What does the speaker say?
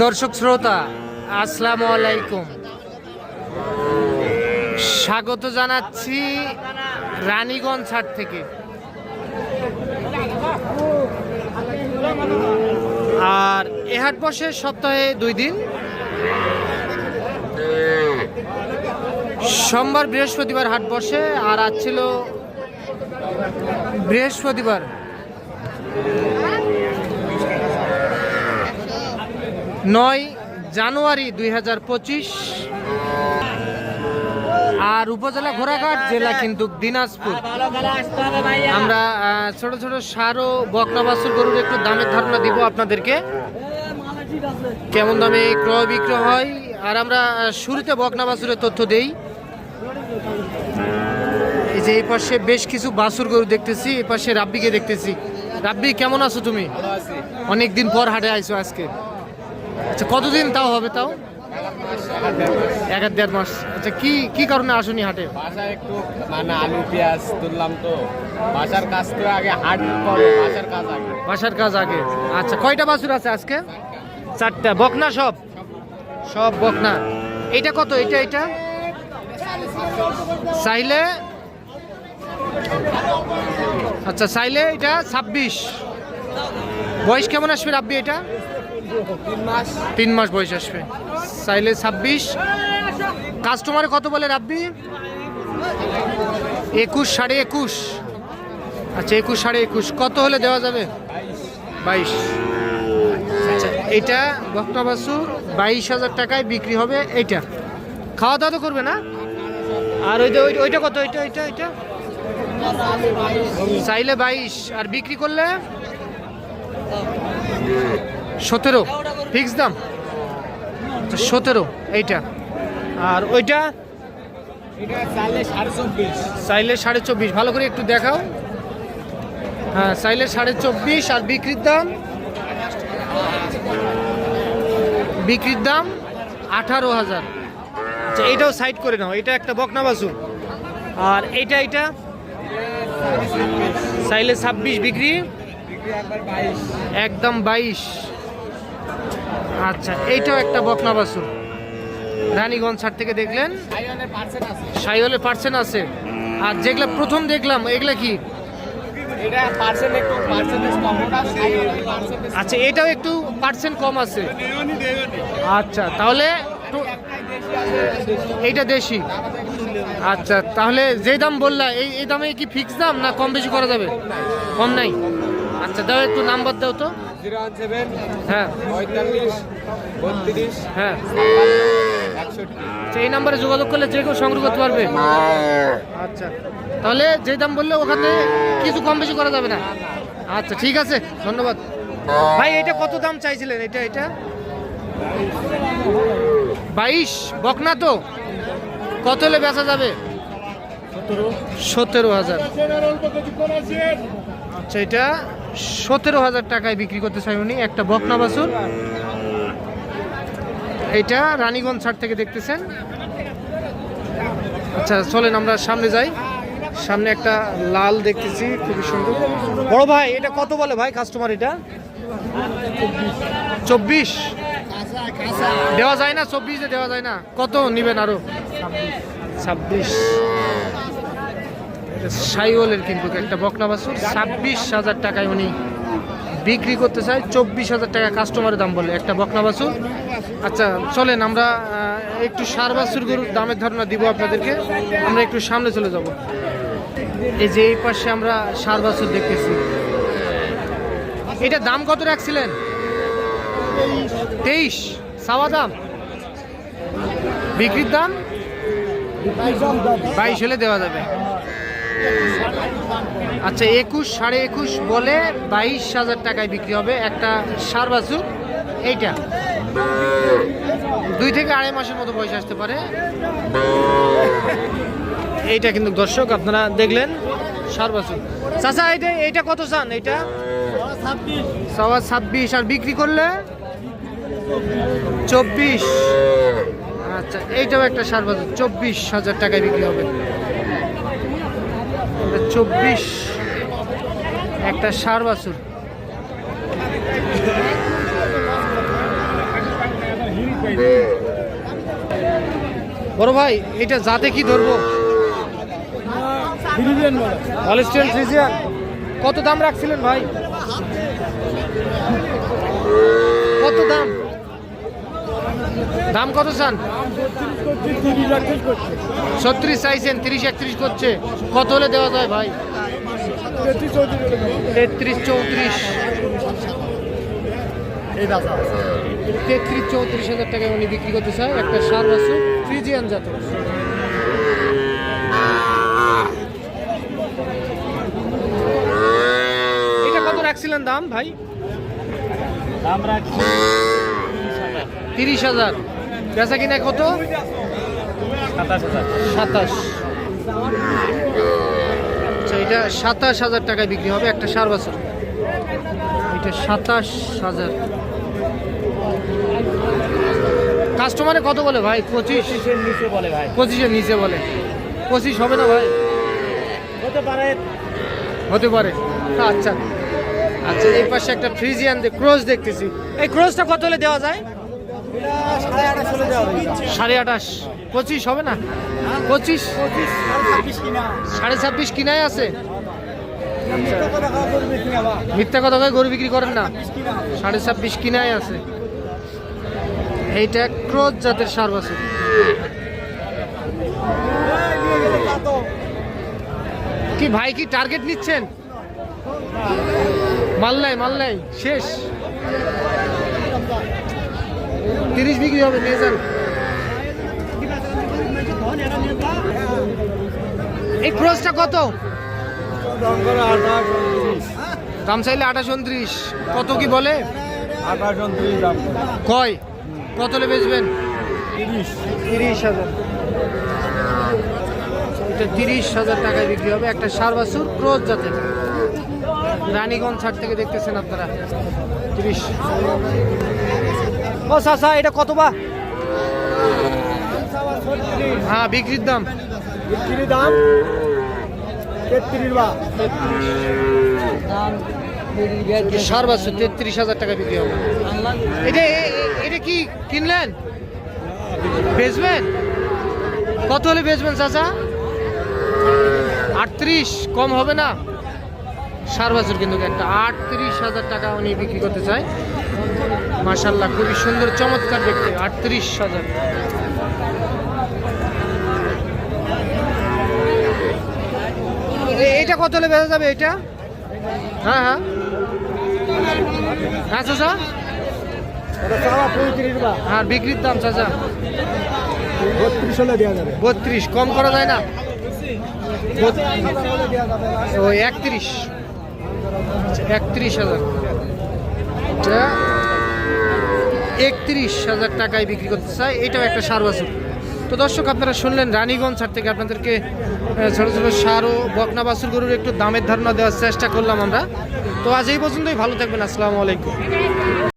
দর্শক শ্রোতা, আসসালামু আলাইকুম। স্বাগত জানাচ্ছি রানীগঞ্জ হাট থেকে। আর এ হাট বসে সপ্তাহে দুই দিন। সোমবার বৃহস্পতিবার হাট বসে, আর আজ ছিল বৃহস্পতিবার। নয় জানুয়ারি দুই হাজার পঁচিশ। আর উপজেলা ঘোড়াঘাট জেলা কিন্তু দিনাজপুর। আমরা ছোট ছোট সার ও বকনা বাছুর গরুর একটু দামের ধারণা দিব আপনাদেরকে। কেমন দামে ক্রয় বিক্রয় হয়? আর আমরা শুরুতে বকনা বাছুরের তথ্য দেই। এই যে এই পাশে বেশ কিছু বাছুর গরু দেখতেছি এই পাশে রাব্বিকে দেখতেছি। রাব্বি কেমন আছো তুমি? অনেক দিন পর হাটে আইছো আজকে। আচ্ছা কতদিন তাও হবে তাও? এক আর দেড় মাস। আচ্ছা কি কি কারণে আসুনি হাটে? বাসা একটু মানে আলু পেঁয়াজ তুললাম তো। বাসার কাজ তো আগে হাট করে বাসার কাজ আগে। বাসার কাজ আগে। আচ্ছা কয়টা বাছুর আছে আজকে? চারটা। বকনা সব। সব বকনা। এইটা কত? এটা এটা চাইলে আচ্ছা চাইলে এটা ছাব্বিশ। বয়স কেমন আসবে রাব্বি এটা? তিন মাস বয়স আসবে। চাইলে ছাব্বিশ। কাস্টমারে কত বলে রাব্বি? একুশ সাড়ে একুশ। আচ্ছা একুশ সাড়ে একুশ। কত হলে দেওয়া যাবে? বাইশ। আচ্ছা এটা বকটা বাসুর বাইশ হাজার টাকায় বিক্রি হবে এইটা। খাওয়া দাওয়া তো করবে না? আর ওই- ওইটা কত? ওইটা ওইটা ওইটা? চাইলে বাইশ। আর বিক্রি করলে? সতেরো। ফিক্স দাম? সতেরো, এইটা। আর ওইটা? এটা চালে সাড়ে চব্বিশ। ভালো করে একটু দেখাও। হ্যাঁ চাইলে সাড়ে চব্বিশ। আর বিক্রির দাম? বিক্রির দাম আঠারো হাজার। আচ্ছা এইটাও সাইড করে নাও। এটা একটা বকনা বাসু আর এইটা এইটা? চাইলে ছাব্বিশ বিক্রি। একদম বাইশ। আচ্ছা এইটাও একটা বকনা বাসুর রানীগঞ্জ ছাড় থেকে দেখলেন। সাইওয়ানের পার্সেন্ট আছে। আর যেগুলা প্রথম দেখলাম, এগুলা কি? আচ্ছা এটাও একটু পার্সেন্ট কম আছে। আচ্ছা তাহলে এইটা দেশি। আচ্ছা তাহলে যে দাম বললা এই এই দামে কি ফিক্স দাম না কম বেশি করা যাবে? কম নাই? আচ্ছা দাও একটু নাম্বার দাও তো। হ্যাঁ। হ্যাঁ। আচ্ছা, এই নাম্বারে যোগাযোগ করলে যে কেউ সংগ্রহ করতে পারবে। আচ্ছা তাহলে যে দাম বললে ওখানে কিছু কম বেশি করা যাবে না। আচ্ছা ঠিক আছে ধন্যবাদ। ভাই এটা কত দাম চাইছিলেন? এটা এটা? বাইশ বকনা তো? কত হলে বেচা যাবে? সতেরো। হাজার। আচ্ছা এটা সতেরো হাজার টাকায় বিক্রি করতে চাই উনি। একটা বকনা বাসুর এইটা রানীগঞ্জ ছাড় থেকে দেখতেছেন। আচ্ছা চলেন আমরা সামনে যাই। সামনে একটা লাল দেখতেছি খুবই সুন্দর। বড় ভাই এটা কত বলে ভাই কাস্টমার এটা? চব্বিশ। দেওয়া যায় না চব্বিশে দেওয়া যায় না। কত নেবেন আরও? ছাব্বিশ। সাইওয়ালের কিন্তু একটা বকনা বাছুর। ছাব্বিশ হাজার টাকায় উনি বিক্রি করতে চায়। চব্বিশ হাজার টাকা কাস্টমারের দাম বলে একটা বকনা বাছুর। আচ্ছা চলেন আমরা একটু সার বাছুর গরুর দামের ধারণা দিব আপনাদেরকে। আমরা একটু সামনে চলে যাব। এই যে এই পাশে আমরা সার বাছুর দেখতেছি। এটা দাম কত রাখছিলেন? তেইশ সাওয়া দাম। বিক্রির দাম? বাইশ হলে দেওয়া যাবে। আচ্ছা একুশ সাড়ে একুশ বলে বাইশ হাজার টাকায় বিক্রি হবে একটা সার বাছুর। এইটা। দুই থেকে আড়াই মাসের মতো বয়স আসতে পারে। এইটা কিন্তু দর্শক আপনারা দেখলেন সার বাছুর। চাচা এইটা এইটা কত চান? এইটা? সওয়া ছাব্বিশ আর বিক্রি করলে? চব্বিশ। আচ্ছা এইটাও একটা সার বাজার চব্বিশ হাজার টাকায় বিক্রি হবে। চব্বিশ একটা সার বাছুর বড় ভাই, এটা যাতে কি ধরবো? হলিস্টেন কত দাম রাখছিলেন ভাই? কত দাম? দাম কত চান? ছত্রিশ চাইছেন, তিরিশ একত্রিশ করছে। কত হলে দেওয়া যায় ভাই? তেত্রিশ চৌত্রিশ। তেত্রিশ চৌত্রিশ হাজার টাকায় উনি বিক্রি করতে চায় একটা সার আছে, ফ্রিজিয়ান জাত এটা কত রাখছিলেন দাম ভাই? আমরা তিরিশ হাজার। বেচা কিনা কত? সাতাশ আচ্ছা এটা সাতাশ হাজার টাকায় বিক্রি হবে একটা সার বছর। এটা সাতাশ হাজার। কাস্টমারে কত বলে ভাই? পঁচিশ? নিচে বলে ভাই। পঁচিশের নিচে বলে। পঁচিশ হবে না ভাই? হতে পারে। হতে পারে। আচ্ছা। আচ্ছা এই পাশে একটা ফ্রিজিয়ান ক্রোজ দেখতেছি। এই ক্রোজটা কত হলে দেওয়া যায়? সাড়ে আঠাশ পঁচিশ হবে না? পঁচিশ? সাড়ে ছাব্বিশ কিনায় আছে? মিথ্যা কথা গরু বিক্রি করেন না। সাড়ে ছাব্বিশ কিনায় আছে। এইটা ক্রোজ জাতের সার তো কি ভাই কি টার্গেট নিচ্ছেন? মাল নাই মাল নাই, শেষ। তিরিশ বিক্রি হবে, নিয়ে এই ক্রোজটা কত? দাম চাইলে আঠাশ উনত্রিশ। কত কি বলে? আঠাশ কয়? কত বেচবেন? তিরিশ হাজার। তিরিশ হাজার টাকায় বিক্রি হবে। একটা সার বাছুর জাতের। রানীগঞ্জ ছাড় থেকে দেখতেছেন আপনারা। তিরিশ। ও এটা কত বা? হ্যাঁ বিক্রির দাম। বিক্রি দাম? তেত্রিশ বা। সার তেত্রিশ হাজার টাকা বিক্রি হবে। এটা এটা কি কিনলেন? বেচবেন? কত হলে বেচবেন চাচা? আটত্রিশ কম হবে না? সার বাছুর কিন্তু একটা আটত্রিশ হাজার টাকা উনি বিক্রি করতে চায়। মাশাল্লাহ খুবই সুন্দর চমৎকার দেখতে আটত্রিশ হাজার। এটা কত হলে বেচা যাবে এটা? হ্যাঁ হ্যাঁ। হ্যাঁ চাচা? আর বিক্রির দাম চাচা। বত্রিশ হলে দেওয়া যাবে। বত্রিশ কম করা যায় না? ও একত্রিশ। একত্রিশ হাজার। এটা একত্রিশ হাজার টাকায় বিক্রি করতে চায়, এটাও একটা সার বাছুর। তো দর্শক, আপনারা শুনলেন রানীগঞ্জ ছাড় থেকে আপনাদেরকে ছোট ছোট সার ও বকনা বাছুর গরুর একটু দামের ধারণা দেওয়ার চেষ্টা করলাম আমরা। তো আজ এই পর্যন্তই, ভালো থাকবেন, আসসালামু আলাইকুম।